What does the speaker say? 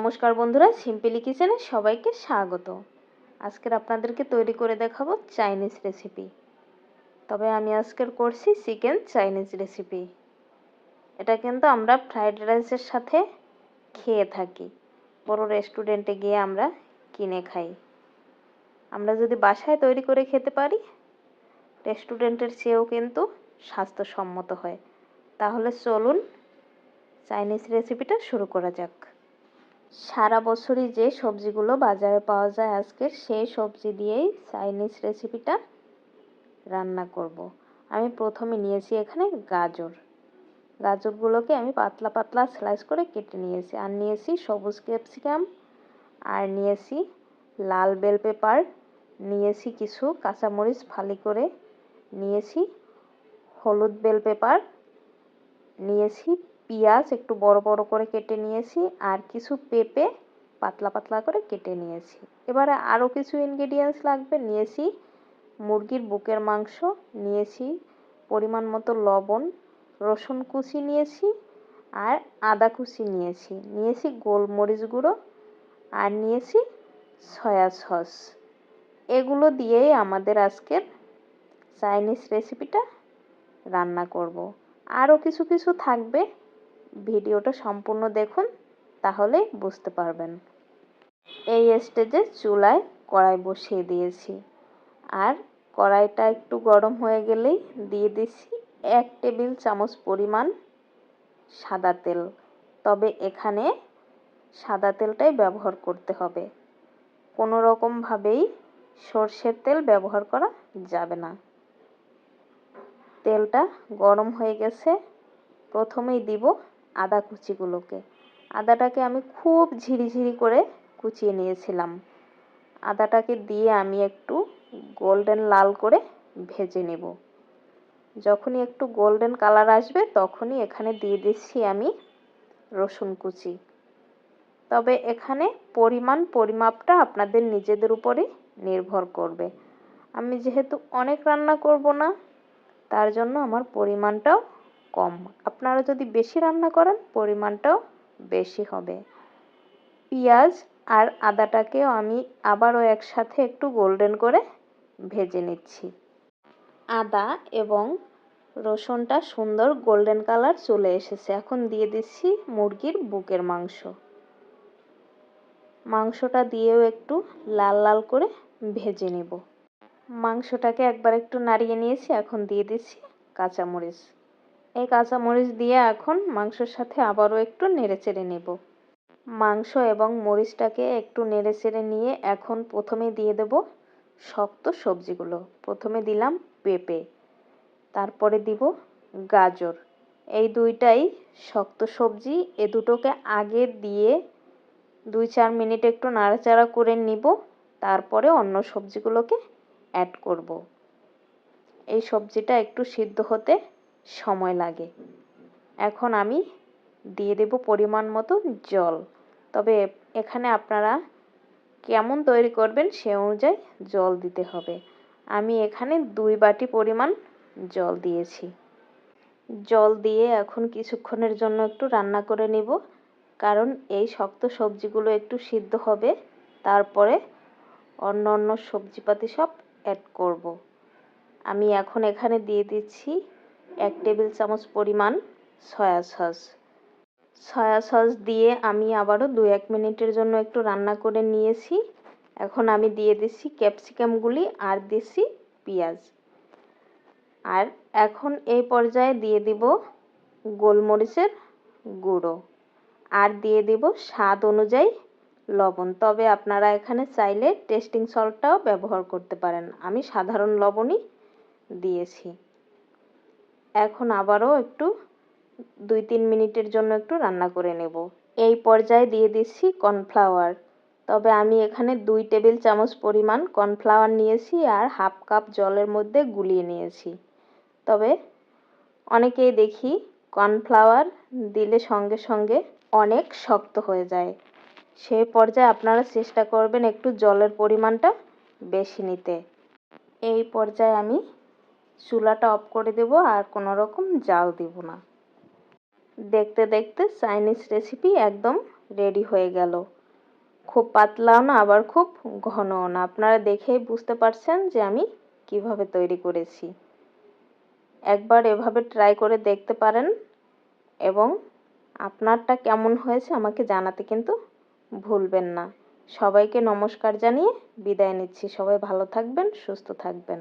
নমস্কার বন্ধুরা সিম্পলি কিচেনে সবাইকে স্বাগত। আজকের আপনাদেরকে তৈরি করে দেখাবো চাইনিজ রেসিপি তবে আমি আজকের করছি চিকেন চাইনিজ রেসিপি এটা কিন্তু আমরা ফ্রাইড রাইসের সাথে খেয়ে থাকি। বড় রেস্টুরেন্টে গিয়ে আমরা কিনে খাই। আমরা যদি বাসায় তৈরি করে খেতে পারি রেস্টুরেন্টের চেয়েও কিন্তু স্বাস্থ্যসম্মত হয়। তাহলে চলুন চাইনিজ রেসিপিটা শুরু করা যাক। সারা বছরই যে সবজিগুলো বাজারে পাওয়া যায় আজকে সেই সবজি দিয়েই চাইনিজ রেসিপিটা রান্না করব। আমি প্রথমে নিয়েছি এখানে গাজর গাজরগুলোকে আমি পাতলা পাতলা স্লাইস করে কেটে নিয়েছি আর নিয়েছি সবুজ ক্যাপসিকাম আর নিয়েছি লাল বেল পেপার নিয়েছি কিছু কাঁচামরিচ ফালি করে, নিয়েছি হলুদ বেল পেপার নিয়েছি পেঁয়াজ একটু বড় বড় করে কেটে নিয়েছি আর কিছু পেঁপে পাতলা পাতলা করে কেটে নিয়েছি। এবারে আরও কিছু ইনগ্রেডিয়েন্টস লাগবে, নিয়েছি মুরগির বুকের মাংস, নিয়েছি পরিমাণ মতো লবণ, রসুন কুচি নিয়েছি আর আদা কুচি নিয়েছি। নিয়েছি গোলমরিচ গুঁড়ো আর নিয়েছি সয়া সস। এগুলো দিয়েই আমাদের আজকের চাইনিজ রেসিপিটা রান্না করব। আরও কিছু কিছু থাকবে ভিডিওটা সম্পূর্ণ দেখুন, তাহলে বুঝতে পারবেন। এই স্টেজে চুলায় কড়াই বসিয়ে দিয়েছি। আর কড়াইটা একটু গরম হয়ে গেলেই দিয়ে দিচ্ছি এক টেবিল চামচ পরিমাণ সাদা তেল। তবে এখানে সাদা তেলটাই ব্যবহার করতে হবে। কোনো রকমভাবেই সর্ষের তেল ব্যবহার করা যাবে না। তেলটা গরম হয়ে গেছে। প্রথমেই দিব আদা কুচিগুলোকে। আদাটাকে আমি খুব ঝিরিঝিরি করে কুচিয়ে নিয়েছিলাম। আদাটাকে দিয়ে আমি একটু গোল্ডেন লাল করে ভেজে নেব। যখনই একটু গোল্ডেন কালার আসবে, তখনই এখানে দিয়ে দিচ্ছি আমি রসুন কুচি। তবে এখানে পরিমাণ পরিমাপটা আপনাদের নিজেদের উপরে নির্ভর করবে। আমি যেহেতু অনেক রান্না করব না, তার জন্য আমার পরিমাণটাও কম। আপনারা যদি বেশি রান্না করেন, পরিমাণটাও বেশি হবে। পেঁয়াজ আর আদাটাকেও আমি আবারও একসাথে একটু গোল্ডেন করে ভেজে নিচ্ছি। আদা এবং রসুনটা সুন্দর গোল্ডেন কালার চলে এসেছে। এখন দিয়ে দিচ্ছি মুরগির বুকের মাংস। মাংসটা দিয়েও একটু লাল লাল করে ভেজে নেব। মাংসটাকে একবার একটু নাড়িয়ে নিয়েছি। এখন দিয়ে দিচ্ছি কাঁচামরিচ। এই কাঁচামরিচ দিয়ে এখন মাংসর সাথে আবারও একটু নেড়ে নেড়েচেড়ে নেব। মাংস এবং মরিচটাকে একটু নেড়ে নেড়েচেড়ে নিয়ে এখন প্রথমে দিয়ে দেব শক্ত সবজিগুলো। প্রথমে দিলাম পেঁপে, তারপরে দিব গাজর। এই দুইটাই শক্ত সবজি, এ দুটোকে আগে দিয়ে দুই চার মিনিট একটু নাড়াচাড়া করে নিব, তারপরে অন্য সবজিগুলোকে অ্যাড করব। এই সবজিটা একটু সিদ্ধ হতে সময় লাগে। এখন আমি দিয়ে দেব পরিমাণ মতো জল। তবে এখানে আপনারা কেমন তৈরি করবেন সে অনুযায়ী জল দিতে হবে। আমি এখানে দুই বাটি পরিমাণ জল দিয়েছি। জল দিয়ে এখন কিছুক্ষণের জন্য একটু রান্না করে নিব। কারণ এই শক্ত সবজিগুলো একটু সিদ্ধ হবে। তারপরে অন্য অন্য সবজিপাতি সব অ্যাড করব। আমি এখন এখানে দিয়ে দিচ্ছি এক টেবিল চামচ পরিমাণ সয়া সস। সয়া সস দিয়ে আমি আবারও দু এক মিনিটের জন্য একটু রান্না করে নিয়েছি। এখন আমি দিয়ে দিচ্ছি ক্যাপসিকামগুলি আর দিচ্ছি পেঁয়াজ। আর এখন এই পর্যায়ে দিয়ে দিব গোলমরিচের গুঁড়ো। আর দিয়ে দিব স্বাদ অনুযায়ী লবণ। তবে আপনারা এখানে চাইলে টেস্টিং সল্টটাও ব্যবহার করতে পারেন। আমি সাধারণ লবণই দিয়েছি। এখন আবারও একটু দুই তিন মিনিটের জন্য একটু রান্না করে নেব। এই পর্যায়ে দিয়ে দিচ্ছি কর্নফ্লাওয়ার। তবে আমি এখানে দুই টেবিল চামচ পরিমাণ কর্নফ্লাওয়ার নিয়েছি আর হাফ কাপ জলের মধ্যে গুলিয়ে নিয়েছি। তবে অনেকেই দেখি কর্নফ্লাওয়ার দিলে সঙ্গে সঙ্গে অনেক শক্ত হয়ে যায়। সেই পর্যায়ে আপনারা চেষ্টা করবেন একটু জলের পরিমাণটা বেশি নিতে। এই পর্যায়ে আমি চুলাটা অফ করে দেব আর কোনো রকম জাল দেব না। দেখতে দেখতে চাইনিজ রেসিপি একদম রেডি হয়ে গেল। খুব পাতলাও না, আবার খুব ঘনও না। আপনারা দেখেই বুঝতে পারছেন যে আমি কীভাবে তৈরি করেছি। একবার এভাবে ট্রাই করে দেখতে পারেন এবং আপনারটা কেমন হয়েছে আমাকে জানাতে কিন্তু ভুলবেন না। সবাইকে নমস্কার জানিয়ে বিদায় নিচ্ছি। সবাই ভালো থাকবেন, সুস্থ থাকবেন।